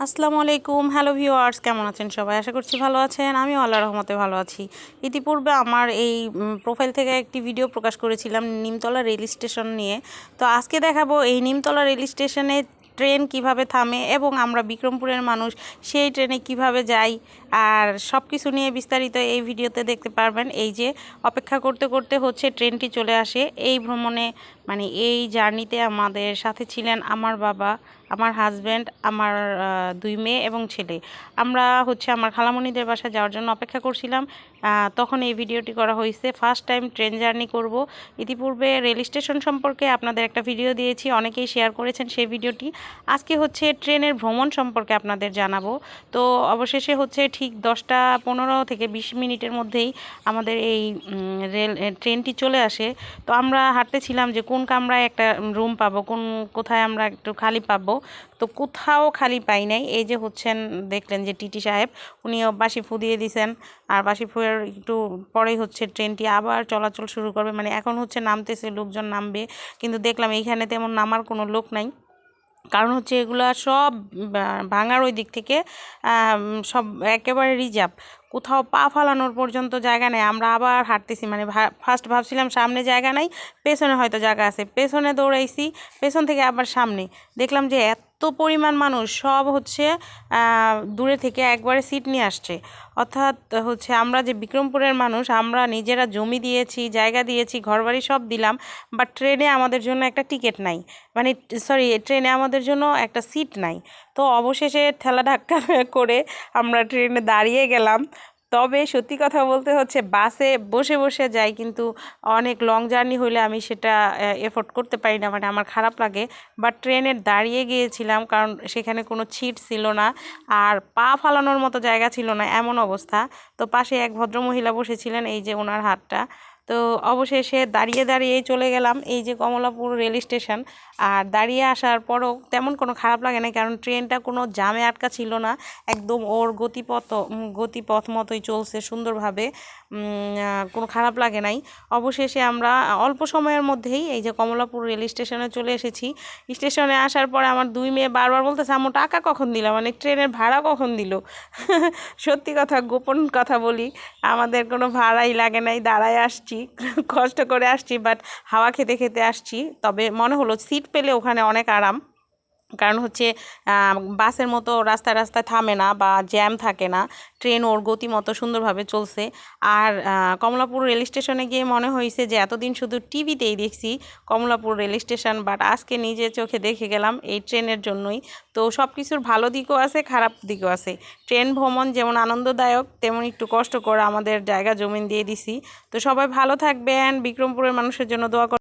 আসসালামু আলাইকুম। Hello viewers কেমন আছেন সবাই? আশা করছি ভালো আছেন। আমিও আল্লাহ রহমতে ভালো আছি। ইতিপূর্বে আমার এই প্রোফাইল থেকে একটি ভিডিও প্রকাশ করেছিলাম নিমতলা রেল স্টেশন নিয়ে। তো আজকে দেখাবো এই নিমতলা রেল স্টেশনে ট্রেন কীভাবে থামে এবং আমরা বিক্রমপুরের মানুষ সেই ট্রেনে কীভাবে যাই। আর সব কিছু নিয়ে বিস্তারিত এই ভিডিওতে দেখতে পারবেন। এই যে অপেক্ষা করতে করতে হচ্ছে ট্রেনটি চলে আসে। এই ভ্রমণে মানে এই জার্নিতে আমাদের সাথে ছিলেন আমার বাবা আমার হাজব্যান্ড আমার দুই মেয়ে এবং ছেলে। আমরা হচ্ছে আমার খালামণিদের বাসায় যাওয়ার জন্য অপেক্ষা করছিলাম। তখন এই ভিডিওটি করা হয়েছে। ফার্স্ট টাইম ট্রেন জার্নি করব। ইতিপূর্বে রেল স্টেশন সম্পর্কে আপনাদের একটা ভিডিও দিয়েছি। অনেকেই শেয়ার করেছেন সেই ভিডিওটি। আজকে হচ্ছে ট্রেনের ভ্রমণ সম্পর্কে আপনাদের জানাব। তো অবশেষে হচ্ছে ঠিক দশটা পনেরো থেকে বিশ মিনিটের মধ্যেই আমাদের এই রেল ট্রেনটি চলে আসে। তো আমরা হাঁটতেছিলাম যে কোন কামরায় একটা রুম পাবো, কোন কোথায় আমরা একটু খালি পাবো। তো কোথাও খালি পাই নাই। এই যে হচ্ছেন, দেখলেন যে টিটি সাহেব, উনিও বাসি ফু দিয়ে দিছেন। আর বাসি ফুয়ের একটু পরেই হচ্ছে ট্রেনটি আবার চলাচল শুরু করবে। মানে এখন হচ্ছে নামতেছে, লোকজন নামবে। কিন্তু দেখলাম এইখানে তেমন নামার কোনো লোক নাই। কারণ হচ্ছে এগুলো সব ভাঙার ওই দিক থেকে সব একেবারে রিজার্ভ। কোথাও পা ফালানোর পর্যন্ত জায়গা নেই। আমরা আবার হাঁটতেছি মানে ফার্স্ট ভাবছিলাম সামনে জায়গা নাই, পেছনে হয়তো জায়গা আছে। পেছনে দৌড়াইছি, পেছন থেকে আবার সামনে। দেখলাম যে এত এত পরিমাণ মানুষ সব হচ্ছে দূরে থেকে একবারে সিট নিয়ে আসছে। অর্থাৎ হচ্ছে আমরা যে বিক্রমপুরের মানুষ, আমরা নিজেরা জমি দিয়েছি, জায়গা দিয়েছি, ঘরবাড়ি সব দিলাম বাট ট্রেনে আমাদের জন্য একটা টিকিট নাই। মানে সরি ট্রেনে আমাদের জন্য একটা সিট নাই। তো অবশেষে ঠেলা ধাক্কা করে আমরা ট্রেনে দাঁড়িয়ে গেলাম। তবে সত্যি কথা বলতে হচ্ছে বাসে বসে বসে যাই কিন্তু অনেক লং জার্নি হলে আমি সেটা এফোর্ড করতে পারি না। মানে আমার খারাপ লাগে। বাট ট্রেনে দাঁড়িয়ে গিয়েছিলাম কারণ সেখানে কোনো ছিট ছিল না আর পা ফালানোর মতো জায়গা ছিল না, এমন অবস্থা। তো পাশে এক ভদ্রমহিলা বসেছিলেন, এই যে ওনার হাতটা। তো অবশেষে দাঁড়িয়ে দাঁড়িয়েই চলে গেলাম এই যে কমলাপুর রেল স্টেশন। আর দাঁড়িয়ে আসার পরও তেমন কোনো খারাপ লাগে না কারণ ট্রেনটা কোনো জামে আটকা ছিল না, একদম ওর গতিপথ গতিপথ মতোই চলছে সুন্দরভাবে কোনো খারাপ লাগে নাই। অবশেষে আমরা অল্প সময়ের মধ্যেই এই যে কমলাপুর রেল স্টেশনে চলে এসেছি। স্টেশনে আসার পরে আমার দুই মেয়ে বারবার বলতেছে আমার টাকা কখন দিলাম মানে ট্রেনের ভাড়া কখন দিল? সত্যি কথা, গোপন কথা বলি, আমাদের কোনো ভাড়াই লাগে নাই, দাঁড়ায় আসছি। আসছি, কষ্ট করে আসছি বাট হাওয়া খেতে খেতে আসছি। তবে মনে হলো সিট পেলে ওখানে অনেক আরাম। কারণ হচ্ছে বাসের মতো রাস্তায় রাস্তায় থামে না বা জ্যাম থাকে না। ট্রেন ওর গতি মতো সুন্দরভাবে চলছে। আর কমলাপুর রেল স্টেশনে গিয়ে মনে হয়েছে যে, এতদিন শুধু টিভিতেই দেখছি কমলাপুর রেল স্টেশন, বাট আজকে নিজে চোখে দেখে গেলাম এই ট্রেনের জন্যই। তো সব কিছুর ভালো দিকও আছে, খারাপ দিকও আছে। ট্রেন ভ্রমণ যেমন আনন্দদায়ক, তেমন একটু কষ্ট করে আমাদের জায়গা জমিন দিয়ে দিছি। তো সবাই ভালো থাকবেন, বিক্রমপুরের মানুষের জন্য দোয়া